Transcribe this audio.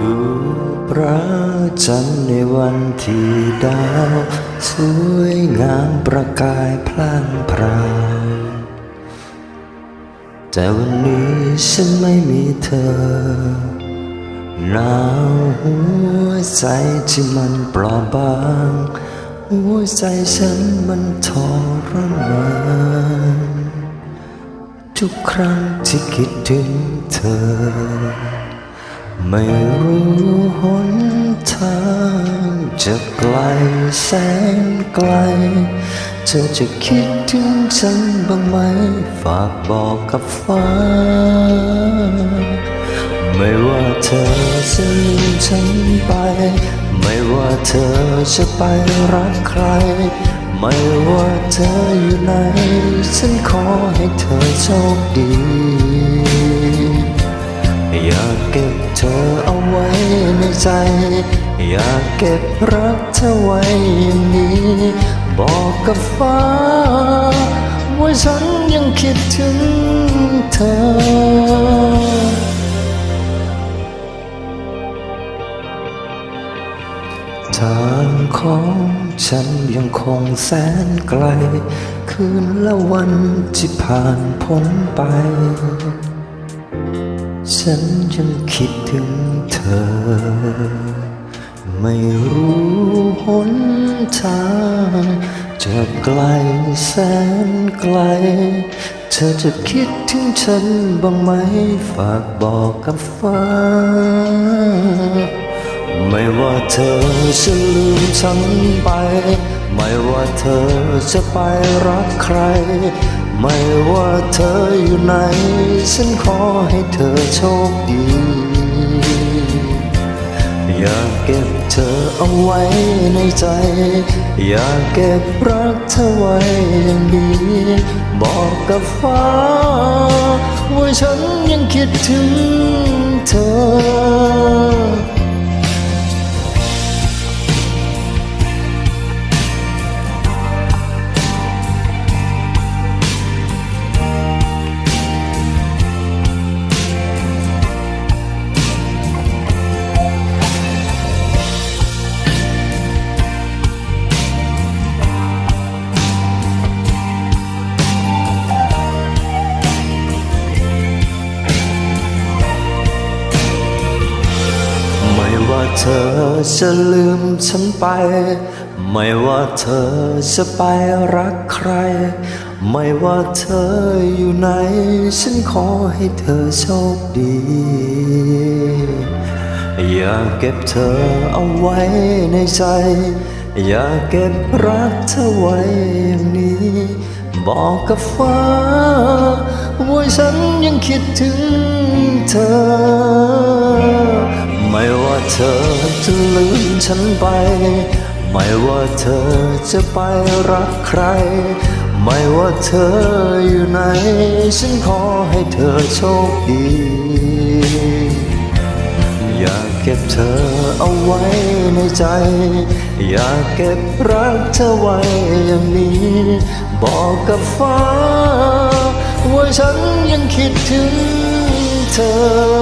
ดูพระจันทร์ในวันที่ดาว สวยงามประกายพล่างพราวแต่วันนี้ฉันไม่มีเธอหนาวหัวใจที่มันเปลอบบาง หัวใจฉันมันทรมานทุกครั้งที่คิดถึงเธอ ไม่รู้หนทางจะไกลแสนไกล เธอจะคิดถึงฉันบ้างไหม ฝากบอกกับฟ้า ไม่ว่าเธอจะลืมฉันไป ไม่ว่าเธอจะไปรักใคร ไม่ว่าเธออยู่ไหน ฉันขอให้เธอโชคดี อยากเก็บเธอเอาไว้ในใจ อยากเก็บรักเธอไว้อย่างนี้ บอกกับฟ้า ว่าฉันยังคิดถึงเธอทางของฉันยังคงแสนไกล คืนและวันที่ผ่านพ้นไป ฉันยังคิดถึงเธอ ไม่รู้หนทางจะไกลแสนไกล เธอจะคิดถึงฉันบ้างไหมฝากบอกกับฟ้า ไม่ว่าเธอจะลืมฉันไป ไม่ว่าเธอจะไปรักใคร ไม่ว่าเธออยู่ไหน ฉันขอให้เธอโชคดี อยากเก็บเธอเอาไว้ในใจ อยากเก็บรักเธอไว้อย่างดีบอกกับฟ้า ว่าฉันยังคิดถึงเธ ว่าเธอจะลืมฉันไป ไม่ว่าเธอจะไปรักใคร ไม่ว่าเธออยู่ไหน ฉันขอให้เธอโชคดี อยากเก็บเธอเอาไว้ในใจ อยากเก็บรักเธอไว้อย่างนี้ บอกกับฟ้าว่าฉันยังคิดถึงเธอ เธอจะลืมฉันไป ไม่ว่าเธอจะไปรักใคร ไม่ว่าเธออยู่ไหน ฉันขอให้เธอโชคดี อยากเก็บเธอเอาไว้ในใจ อยากเก็บรักเธอไว้อย่างนี้ บอกกับฟ้า ว่าฉันยังคิดถึงเธอ